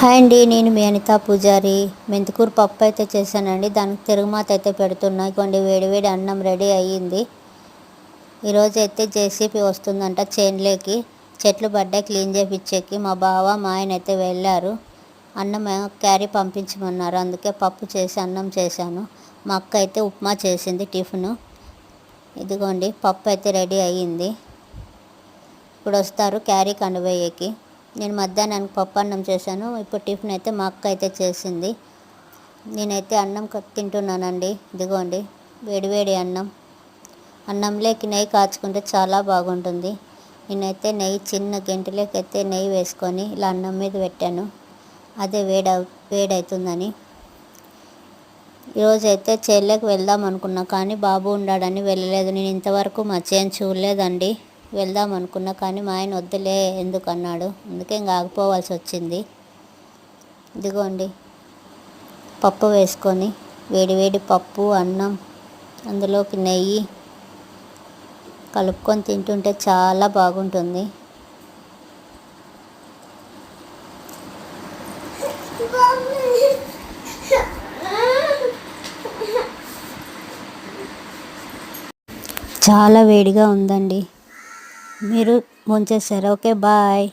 Hi అండి నేను మీ అనిత పూజారి. మెంతికూరు పప్పు అయితే చేశానండి. దానికి తిరుగుమాత అయితే పెడుతున్నా. కొన్ని వేడివేడి అన్నం రెడీ అయ్యింది. ఈరోజు అయితే జేసీపీ వస్తుందంట చేన్లోకి. చెట్లు పడ్డాయి క్లీన్ చేయించేకి మా బావ మా ఆయన అయితే వెళ్ళారు. అన్నం క్యారీ పంపించమన్నారు. అందుకే పప్పు చేసి అన్నం చేశాను. మా అక్క అయితే ఉప్మా చేసింది టిఫిన్. ఇదిగోండి పప్పు అయితే రెడీ అయ్యింది. ఇప్పుడు వస్తారు క్యారీ కండబోయేకి నేను మధ్యాహ్నానికి పప్పు అన్నం చేశాను. ఇప్పుడు టిఫిన్ అయితే మా అక్క అయితే చేసింది. నేనైతే అన్నం తింటున్నానండి. ఇదిగోండి వేడివేడి అన్నం. అన్నంలోకి నెయ్యి కాచుకుంటే చాలా బాగుంటుంది. నేనైతే నెయ్యి చిన్న గంటలోకి అయితే నెయ్యి వేసుకొని ఇలా అన్నం మీద పెట్టాను. అదే వేడ వేడవుతుందని ఈరోజైతే చేళ్ళకి వెళ్దాం అనుకున్నా కానీ బాబు ఉన్నాడని వెళ్ళలేదు. నేను ఇంతవరకు మా చేయని చూడలేదండి. వెళ్దాం అనుకున్నా కానీ మా ఆయన వద్దులే ఎందుకు అన్నాడు అందుకే ఇంకా ఆగిపోవాల్సి వచ్చింది. ఇదిగోండి పప్పు వేసుకొని వేడివేడి పప్పు అన్నం అందులోకి నెయ్యి కలుపుకొని తింటుంటే చాలా బాగుంటుంది. చాలా వేడిగా ఉందండి. మీరు భోంచేశారా ఓకే బాయ్.